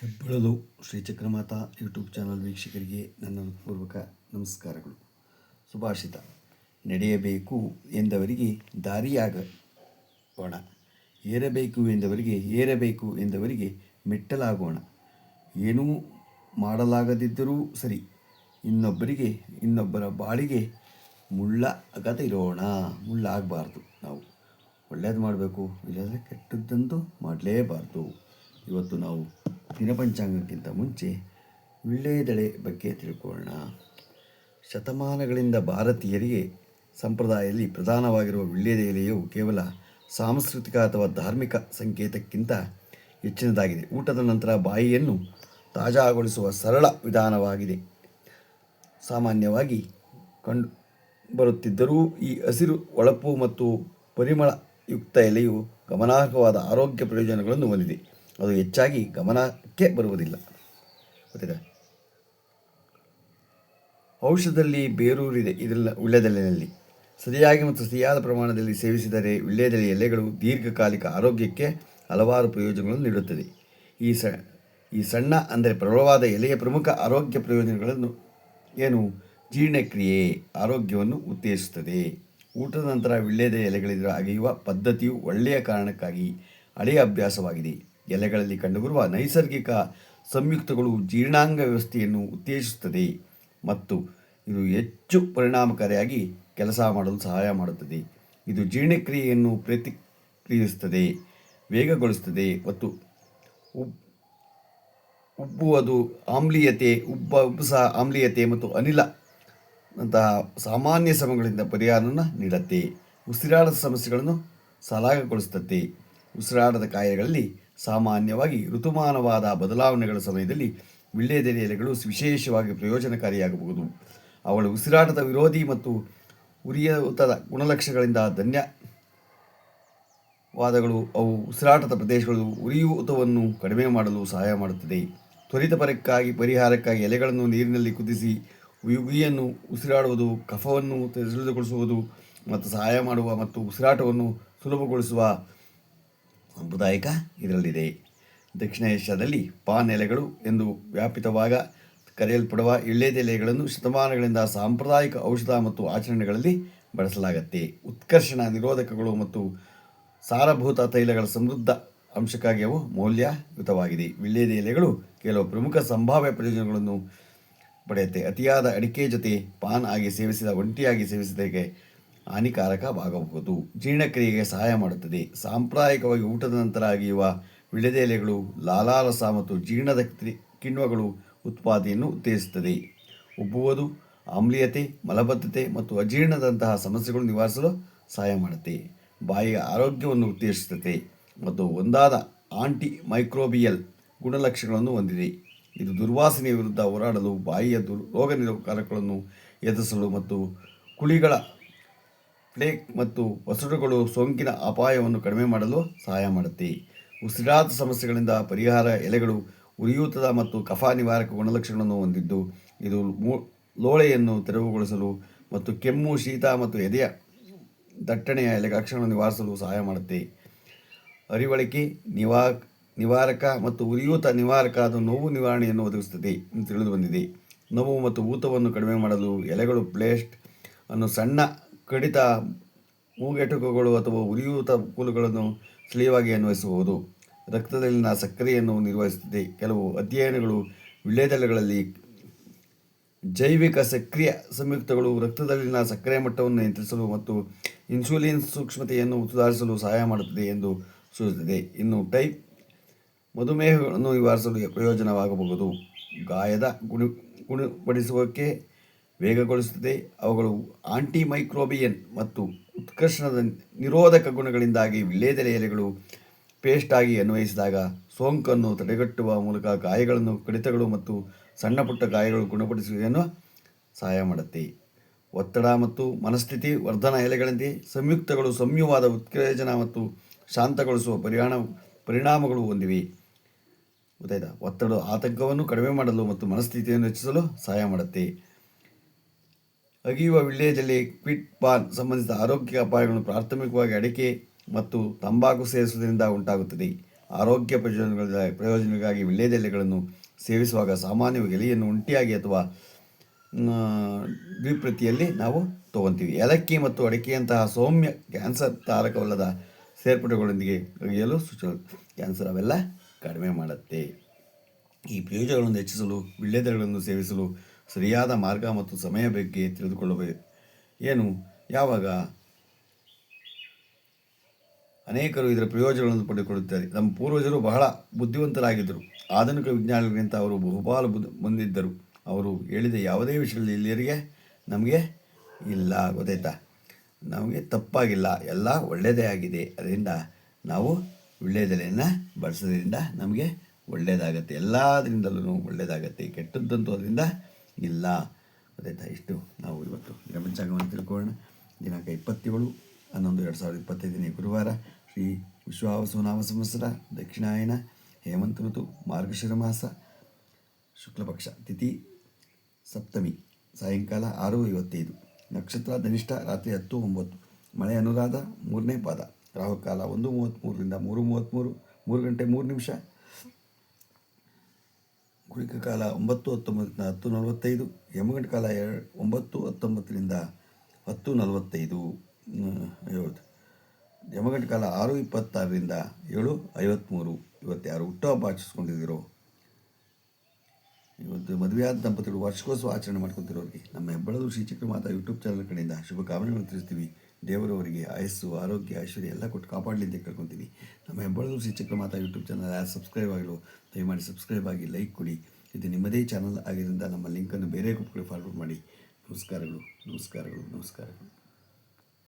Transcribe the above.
ಹೆಬ್ಬಳಲು Shri Chakramata YouTube channel ವೀಕ್ಷಕರಿಗೆ ನನ್ನ ಪೂರ್ವಕ ನಮಸ್ಕಾರಗಳು. ಸುಭಾಷಿತ. ನಡೆಯಬೇಕು ಎಂದವರಿಗೆ ದಾರಿಯಾಗೋಣ. ಏರಬೇಕು ಎಂದವರಿಗೆ ಏರಬೇಕು ಎಂದವರಿಗೆ ಮೆಟ್ಟಲಾಗೋಣ. ಏನೂ ಮಾಡಲಾಗದಿದ್ದರೂ ಸರಿ, ಇನ್ನೊಬ್ಬರಿಗೆ, ಇನ್ನೊಬ್ಬರ ಬಾಳಿಗೆ ಮುಳ್ಳ ಆಗದಿರೋಣ ಮುಳ್ಳಾಗಬಾರ್ದು ನಾವು. ಒಳ್ಳೆಯದು ಮಾಡಬೇಕು, ಇಲ್ಲಾಂದರೆ ಕೆಟ್ಟದ್ದಂತೂ ಮಾಡಲೇಬಾರ್ದು. ಇವತ್ತು ನಾವು ದಿನಪಂಚಾಂಗಕ್ಕಿಂತ ಮುಂಚೆ ವಿಳ್ಳೆದೆಲೆ ಬಗ್ಗೆ ತಿಳ್ಕೊಳ್ಳೋಣ. ಶತಮಾನಗಳಿಂದ ಭಾರತೀಯರಿಗೆ ಸಂಪ್ರದಾಯದಲ್ಲಿ ಪ್ರಧಾನವಾಗಿರುವ ವಿಳ್ಳೆದೆಲೆಯು ಕೇವಲ ಸಾಂಸ್ಕೃತಿಕ ಅಥವಾ ಧಾರ್ಮಿಕ ಸಂಕೇತಕ್ಕಿಂತ ಹೆಚ್ಚಿನದಾಗಿದೆ. ಊಟದ ನಂತರ ಬಾಯಿಯನ್ನು ತಾಜಾಗೊಳಿಸುವ ಸರಳ ವಿಧಾನವಾಗಿದೆ. ಸಾಮಾನ್ಯವಾಗಿ ಕಂಡು ಬರುತ್ತಿದ್ದರೂ ಈ ಹಸಿರು, ಒಳಪು ಮತ್ತು ಪರಿಮಳಯುಕ್ತ ಎಲೆಯು ಗಮನಾರ್ಹವಾದ ಆರೋಗ್ಯ ಪ್ರಯೋಜನಗಳನ್ನು ಹೊಂದಿದೆ. ಅದು ಹೆಚ್ಚಾಗಿ ಗಮನಕ್ಕೆ ಬರುವುದಿಲ್ಲ. ಗೊತ್ತಿದೆ ಔಷಧದಲ್ಲಿ ಬೇರೂರಿದೆ, ಇದೆಲ್ಲ ವೀಳ್ಯದೆಲೆಯಲ್ಲಿ ಸರಿಯಾಗಿ ಮತ್ತು ಸರಿಯಾದ ಪ್ರಮಾಣದಲ್ಲಿ ಸೇವಿಸಿದರೆ ವೀಳ್ಯದೆಲೆ ಎಲೆಗಳು ದೀರ್ಘಕಾಲಿಕ ಆರೋಗ್ಯಕ್ಕೆ ಹಲವಾರು ಪ್ರಯೋಜನಗಳನ್ನು ನೀಡುತ್ತದೆ. ಈ ಸ, ಈ ಸಣ್ಣ ಅಂದರೆ ಪ್ರಬಲವಾದ ಎಲೆಯ ಪ್ರಮುಖ ಆರೋಗ್ಯ ಪ್ರಯೋಜನಗಳನ್ನು ಏನು? ಜೀರ್ಣಕ್ರಿಯೆ, ಆರೋಗ್ಯವನ್ನು ಉತ್ತೇಜಿಸುತ್ತದೆ. ಊಟದ ನಂತರ ವಿಳ್ಯದ ಎಲೆಗಳಿಂದ ಅಗೆಯುವ ಪದ್ಧತಿಯು ಒಳ್ಳೆಯ ಕಾರಣಕ್ಕಾಗಿ ಹಳೆಯ ಅಭ್ಯಾಸವಾಗಿದೆ. ಎಲೆಗಳಲ್ಲಿ ಕಂಡುಬರುವ ನೈಸರ್ಗಿಕ ಸಂಯುಕ್ತಗಳು ಜೀರ್ಣಾಂಗ ವ್ಯವಸ್ಥೆಯನ್ನು ಉತ್ತೇಜಿಸುತ್ತದೆ ಮತ್ತು ಇದು ಹೆಚ್ಚು ಪರಿಣಾಮಕಾರಿಯಾಗಿ ಕೆಲಸ ಮಾಡಲು ಸಹಾಯ ಮಾಡುತ್ತದೆ. ಇದು ಜೀರ್ಣಕ್ರಿಯೆಯನ್ನು ಪ್ರತಿಕ್ರಿಯಿಸುತ್ತದೆ, ವೇಗಗೊಳಿಸುತ್ತದೆ ಮತ್ತು ಉಬ್, ಉಬ್ಬುವುದು ಆಮ್ಲೀಯತೆ, ಉಬ್ಬ, ಉಬ್ಬಸ ಆಮ್ಲೀಯತೆ ಮತ್ತು ಅನಿಲ ಅಂತಹ ಸಾಮಾನ್ಯ ಸಮಯಗಳಿಂದ ಪರಿಹಾರವನ್ನು ನೀಡುತ್ತೆ. ಉಸಿರಾಟದ ಸಮಸ್ಯೆಗಳನ್ನು ಸಲಾಗಗೊಳಿಸುತ್ತದೆ ಉಸಿರಾಟದ ಕಾಯಿಲೆಗಳಲ್ಲಿ ಸಾಮಾನ್ಯವಾಗಿ ಋತುಮಾನವಾದ ಬದಲಾವಣೆಗಳ ಸಮಯದಲ್ಲಿ ವಿಳ್ಳೆದೆಲೆ ಎಲೆಗಳು ವಿಶೇಷವಾಗಿ ಪ್ರಯೋಜನಕಾರಿಯಾಗಬಹುದು. ಅವಳು ಉಸಿರಾಟದ ವಿರೋಧಿ ಮತ್ತು ಉರಿಯೂತದ ಗುಣಲಕ್ಷಣಗಳಿಂದ ಧನ್ಯವಾದಗಳು. ಅವು ಉಸಿರಾಟದ ಪ್ರದೇಶಗಳು ಉರಿಯೂತವನ್ನು ಕಡಿಮೆ ಮಾಡಲು ಸಹಾಯ ಮಾಡುತ್ತದೆ. ತ್ವರಿತ ಪರಕ್ಕಾಗಿ ಪರಿಹಾರಕ್ಕಾಗಿ ಎಲೆಗಳನ್ನು ನೀರಿನಲ್ಲಿ ಕುದಿಸಿ ಉಗಿಯನ್ನು ಉಸಿರಾಡುವುದು, ಕಫವನ್ನು ತಿಳಿದುಗೊಳಿಸುವುದು ಮತ್ತು ಸಹಾಯ ಮಾಡುವ ಮತ್ತು ಉಸಿರಾಟವನ್ನು ಸುಲಭಗೊಳಿಸುವ ಸಾಂಪ್ರದಾಯಿಕ ಇದರಲ್ಲಿದೆ. ದಕ್ಷಿಣ ಏಷ್ಯಾದಲ್ಲಿ ಪಾನ್ ಎಲೆಗಳು ಎಂದು ವ್ಯಾಪಿತವಾಗ ಕರೆಯಲ್ಪಡುವ ಎಲೆಗಳನ್ನು ಶತಮಾನಗಳಿಂದ ಸಾಂಪ್ರದಾಯಿಕ ಔಷಧ ಮತ್ತು ಆಚರಣೆಗಳಲ್ಲಿ ಬಳಸಲಾಗುತ್ತೆ. ಉತ್ಕರ್ಷಣ, ನಿರೋಧಕಗಳು ಮತ್ತು ಸಾರಭೂತ ತೈಲಗಳ ಸಮೃದ್ಧ ಅಂಶಕ್ಕಾಗಿ ಅವು ಮೌಲ್ಯಯುತವಾಗಿದೆ. ವಿಳ್ಯದ ಎಲೆಗಳು ಕೆಲವು ಪ್ರಮುಖ ಸಂಭಾವ್ಯ ಪ್ರಯೋಜನಗಳನ್ನು ಪಡೆಯುತ್ತೆ. ಅತಿಯಾದ ಅಡಿಕೆ ಜೊತೆ ಪಾನ್ ಆಗಿ ಸೇವಿಸಿದ, ಒಂಟಿಯಾಗಿ ಸೇವಿಸಿದಕ್ಕೆ ಹಾನಿಕಾರಕವಾಗಬಹುದು. ಜೀರ್ಣಕ್ರಿಯೆಗೆ ಸಹಾಯ ಮಾಡುತ್ತದೆ. ಸಾಂಪ್ರದಾಯಿಕವಾಗಿ ಊಟದ ನಂತರ ಅಗಿಯುವ ವಿಳೆದೆಲೆಗಳು, ಲಾಲಾರಸ ಮತ್ತು ಜೀರ್ಣದ ಕಿಣ್ವಗಳು ಉತ್ಪಾದನೆಯನ್ನು ಉತ್ತೇಜಿಸುತ್ತದೆ. ಉಬ್ಬುವುದು, ಆಮ್ಲೀಯತೆ, ಮಲಬದ್ಧತೆ ಮತ್ತು ಅಜೀರ್ಣದಂತಹ ಸಮಸ್ಯೆಗಳು ನಿವಾರಿಸಲು ಸಹಾಯ ಮಾಡುತ್ತೆ. ಬಾಯಿಯ ಆರೋಗ್ಯವನ್ನು ಉತ್ತೇಜಿಸುತ್ತದೆ ಮತ್ತು ಒಂದಾದ ಆಂಟಿ ಮೈಕ್ರೋಬಿಯಲ್ ಗುಣಲಕ್ಷಣಗಳನ್ನು ಹೊಂದಿದೆ. ಇದು ದುರ್ವಾಸನೆಯ ವಿರುದ್ಧ ಹೋರಾಡಲು ಬಾಯಿಯ ದುರ್ ರೋಗ ನಿರೋಧಕಗಳನ್ನು ಎದುರಿಸಲು ಮತ್ತು ಕುಳಿಗಳ ಪ್ಲೇಕ್ ಮತ್ತು ವಸಡುಗಳು ಸೋಂಕಿನ ಅಪಾಯವನ್ನು ಕಡಿಮೆ ಮಾಡಲು ಸಹಾಯ ಮಾಡುತ್ತೆ. ಉಸಿರಾಟ ಸಮಸ್ಯೆಗಳಿಂದ ಪರಿಹಾರ ಎಲೆಗಳು ಉರಿಯೂತದ ಮತ್ತು ಕಫ ನಿವಾರಕ ಗುಣಲಕ್ಷಣಗಳನ್ನು ಹೊಂದಿದ್ದು, ಇದು ಲೋಳೆಯನ್ನು ತೆರವುಗೊಳಿಸಲು ಮತ್ತು ಕೆಮ್ಮು, ಶೀತ ಮತ್ತು ಎದೆಯ ದಟ್ಟಣೆಯ ಎಲೆ ಲಕ್ಷಣಗಳನ್ನು ನಿವಾರಿಸಲು ಸಹಾಯ ಮಾಡುತ್ತೆ. ಅರಿವಳಿಕೆ, ನಿವಾ, ನಿವಾರಕ ಮತ್ತು ಉರಿಯೂತ ನಿವಾರಕ ಅದು ನೋವು ನಿವಾರಣೆಯನ್ನು ಒದಗಿಸುತ್ತದೆ ಎಂದು ತಿಳಿದು ಬಂದಿದೆ. ನೋವು ಮತ್ತು ಊತವನ್ನು ಕಡಿಮೆ ಮಾಡಲು ಎಲೆಗಳು ಪ್ಲೇಸ್ಟ್ ಅನ್ನು ಸಣ್ಣ ಕಡಿತ ಮೂಗೆಟುಕುಗಳು ಅಥವಾ ಉರಿಯೂತ ಕೂಲುಗಳನ್ನು ಸ್ಥಳೀಯವಾಗಿ ಅನ್ವಯಿಸಬಹುದು. ರಕ್ತದಲ್ಲಿನ ಸಕ್ಕರೆಯನ್ನು ನಿರ್ವಹಿಸುತ್ತದೆ. ಕೆಲವು ಅಧ್ಯಯನಗಳು ವಿಳ್ಳೆದೆಲೆಗಳಲ್ಲಿ ಜೈವಿಕ ಸಕ್ರಿಯ ಸಂಯುಕ್ತಗಳು ರಕ್ತದಲ್ಲಿನ ಸಕ್ಕರೆ ಮಟ್ಟವನ್ನು ನಿಯಂತ್ರಿಸಲು ಮತ್ತು ಇನ್ಸುಲಿನ್ ಸೂಕ್ಷ್ಮತೆಯನ್ನು ಸುಧಾರಿಸಲು ಸಹಾಯ ಮಾಡುತ್ತದೆ ಎಂದು ಸೂಚಿಸುತ್ತದೆ. ಇನ್ನು ಟೈಪ್ ಮಧುಮೇಹಗಳನ್ನು ನಿವಾರಿಸಲು ಪ್ರಯೋಜನವಾಗಬಹುದು. ಗಾಯದ ಗುಣ ಗುಣಪಡಿಸುವಕ್ಕೆ ವೇಗಗೊಳಿಸುತ್ತದೆ. ಅವುಗಳು ಆಂಟಿ ಮೈಕ್ರೋಬಿಯನ್ ಮತ್ತು ಉತ್ಕರ್ಷಣದ ನಿರೋಧಕ ಗುಣಗಳಿಂದಾಗಿ ವಿಲೇದೆಲೆ ಎಲೆಗಳು ಪೇಸ್ಟಾಗಿ ಅನ್ವಯಿಸಿದಾಗ ಸೋಂಕನ್ನು ತಡೆಗಟ್ಟುವ ಮೂಲಕ ಗಾಯಗಳನ್ನು, ಕಡಿತಗಳು ಮತ್ತು ಸಣ್ಣ ಪುಟ್ಟ ಗಾಯಗಳು ಗುಣಪಡಿಸುವುದನ್ನು ಸಹಾಯ ಮಾಡುತ್ತೆ. ಒತ್ತಡ ಮತ್ತು ಮನಸ್ಥಿತಿ ವರ್ಧನ ಎಲೆಗಳಂತೆ ಸಂಯುಕ್ತಗಳು ಸಂಯುವಾದ ಉತ್ತೇಜನ ಮತ್ತು ಶಾಂತಗೊಳಿಸುವ ಪರಿಣಾಮ, ಪರಿಣಾಮಗಳು ಹೊಂದಿವೆ. ಗೊತ್ತಾಯ್ತಾ? ಒತ್ತಡ ಆತಂಕವನ್ನು ಕಡಿಮೆ ಮಾಡಲು ಮತ್ತು ಮನಸ್ಥಿತಿಯನ್ನು ಹೆಚ್ಚಿಸಲು ಸಹಾಯ ಮಾಡುತ್ತೆ. ಅಗಿಯುವ ವಿಳ್ಯದಲ್ಲಿ ಕ್ವಿಟ್ ಪಾನ್ ಸಂಬಂಧಿಸಿದ ಆರೋಗ್ಯ ಅಪಾಯಗಳನ್ನು ಪ್ರಾಥಮಿಕವಾಗಿ ಅಡಿಕೆ ಮತ್ತು ತಂಬಾಕು ಸೇವಿಸುವುದರಿಂದ ಉಂಟಾಗುತ್ತದೆ. ಆರೋಗ್ಯ ಪ್ರಯೋಜನಗಳ ಪ್ರಯೋಜನಕ್ಕಾಗಿ ವಿಳ್ಯದೆಲೆಗಳನ್ನು ಸೇವಿಸುವಾಗ ಸಾಮಾನ್ಯವಾಗಿ ಎಲೆಯನ್ನು ಉಂಟಿಯಾಗಿ ಅಥವಾ ದ್ವಿಪ್ರತಿಯಲ್ಲಿ ನಾವು ತಗೊತೀವಿ. ಏಲಕ್ಕಿ ಮತ್ತು ಅಡಿಕೆಯಂತಹ ಸೌಮ್ಯ ಕ್ಯಾನ್ಸರ್ ತಾರಕವಲ್ಲದ ಸೇರ್ಪಡೆಗಳೊಂದಿಗೆ ಅಗೆಯಲು ಸೂಚನೆ ಕ್ಯಾನ್ಸರ್ ಅವೆಲ್ಲ ಕಡಿಮೆ ಮಾಡುತ್ತೆ. ಈ ಪ್ರಯೋಜನಗಳನ್ನು ಹೆಚ್ಚಿಸಲು ವಿಳ್ಯದೆಲೆಗಳನ್ನು ಸೇವಿಸಲು ಸರಿಯಾದ ಮಾರ್ಗ ಮತ್ತು ಸಮಯ ಬಗ್ಗೆ ತಿಳಿದುಕೊಳ್ಳಬೇಕು ಏನು? ಯಾವಾಗ ಅನೇಕರು ಇದರ ಪ್ರಯೋಜನಗಳನ್ನು ಪಡೆದುಕೊಳ್ಳುತ್ತಾರೆ. ನಮ್ಮ ಪೂರ್ವಜರು ಬಹಳ ಬುದ್ಧಿವಂತರಾಗಿದ್ದರು. ಆಧುನಿಕ ವಿಜ್ಞಾನಿಗಳಿಗಿಂತ ಅವರು ಬಹುಪಾಲು ಬುದ್ಧ ಮುಂದಿದ್ದರು ಅವರು ಹೇಳಿದ ಯಾವುದೇ ವಿಷಯದಲ್ಲಿ ಇಲ್ಲಿಯರಿಗೆ ನಮಗೆ ಇಲ್ಲ, ಗೊತ್ತಾಯ್ತಾ? ನಮಗೆ ತಪ್ಪಾಗಿಲ್ಲ. ಎಲ್ಲ ಒಳ್ಳೆಯದೇ ಆಗಿದೆ. ಅದರಿಂದ ನಾವು ವಿಳ್ಳೆದೆಲೆಯನ್ನು ಬಳಸೋದ್ರಿಂದ ನಮಗೆ ಒಳ್ಳೆಯದಾಗತ್ತೆ. ಎಲ್ಲದರಿಂದಲೂ ಒಳ್ಳೆಯದಾಗತ್ತೆ. ಕೆಟ್ಟದ್ದಂತೂ ಅದರಿಂದ ಇಲ್ಲ. ಗೊತ್ತಾಯ್ತಾ? ಇಷ್ಟು ನಾವು ಇವತ್ತು ಗಮನಿಸಾಗವನ್ನು ತಿಳ್ಕೊಳ್ಳೋಣ. ದಿನಾಂಕ ಇಪ್ಪತ್ತೇಳು, ಹನ್ನೊಂದು, ಎರಡು ಸಾವಿರದ ಇಪ್ಪತ್ತೈದನೇ ಗುರುವಾರ ಶ್ರೀ ವಿಶ್ವಾವಸುನಾಮ ಸಂವತ್ಸರ, ದಕ್ಷಿಣಾಯನ, ಹೇಮಂತ ಋತು, ಮಾರ್ಗಶಿರ ಮಾಸ, ಶುಕ್ಲಪಕ್ಷ, ತಿಥಿ ಸಪ್ತಮಿ, ಸಾಯಂಕಾಲ ಆರು ಐವತ್ತೈದು, ನಕ್ಷತ್ರ ಧನಿಷ್ಠ ರಾತ್ರಿ ಹತ್ತು ಒಂಬತ್ತು, ಮಳೆ ಅನುರಾಧ ಮೂರನೇ ಪಾದ, ರಾಹುಕಾಲ ಒಂದು ಮೂವತ್ತ್ಮೂರರಿಂದ ಮೂರು ಮೂವತ್ತ್ಮೂರು, ಮೂರು ಗಂಟೆ ಮೂರು ನಿಮಿಷ ಗುಳಿಕ ಕಾಲ ಒಂಬತ್ತು ಹತ್ತೊಂಬತ್ತರಿಂದ ಹತ್ತು ನಲವತ್ತೈದು ಯಮಗಂಟ ಕಾಲ ಎರಡು ಒಂಬತ್ತು ಹತ್ತೊಂಬತ್ತರಿಂದ ಹತ್ತು ನಲವತ್ತೈದು ಐವತ್ತು ಯಮಗಂಟ ಕಾಲ ಆರು ಇಪ್ಪತ್ತಾರರಿಂದ ಏಳು ಐವತ್ತ್ಮೂರು ಇವತ್ತು ಯಾರು ಹುಟ್ಟುಹಬ್ಬ ಆಚರಿಸ್ಕೊಂಡಿದ್ದೀರೋ? ಇವತ್ತು ಮದುವೆಯಾದ ದಂಪತಿಗಳು ವಾರ್ಷಿಕೋತ್ಸವ ಆಚರಣೆ ಮಾಡ್ಕೊತಿರೋರಿಗೆ ನಮ್ಮ ಹೆಬ್ಬಳದು ಶ್ರೀ ಚಕ್ರಮಾತಾ ಯೂಟ್ಯೂಬ್ ಚಾನಲ್ ಕಡೆಯಿಂದ ಶುಭಕಾಮನೆಗಳನ್ನು ತಿಳಿಸ್ತೀವಿ. ದೇವರು ಅವರಿಗೆ ಆಯಸ್ಸು, ಆರೋಗ್ಯ, ಐಶ್ವರ್ಯ ಎಲ್ಲ ಕೊಟ್ಟು ಕಾಪಾಡಲಿ ಅಂತ ಕೇಳ್ಕೊತೀನಿ. ನಮ್ಮ ಹೆಬ್ಬಳದು ಶ್ರೀ ಚಕ್ರಮಾತಾ ಯೂಟ್ಯೂಬ್ ಚಾನಲ್ ಯಾರು ಸಬ್ಸ್ಕ್ರೈಬ್ ಆಗಲು ದಯಮಾಡಿ ಸಬ್ಸ್ಕ್ರೈಬ್ ಆಗಿ ಲೈಕ್ ಕೊಡಿ. ಇದು ನಿಮ್ಮದೇ ಚಾನಲ್ ಆಗಿದ್ದರಿಂದ ನಮ್ಮ ಲಿಂಕನ್ನು ಬೇರೆ ಗ್ರೂಪ್ಗಳಿಗೆ ಫಾರ್ವರ್ಡ್ ಮಾಡಿ. ನಮಸ್ಕಾರಗಳು ನಮಸ್ಕಾರಗಳು ನಮಸ್ಕಾರಗಳು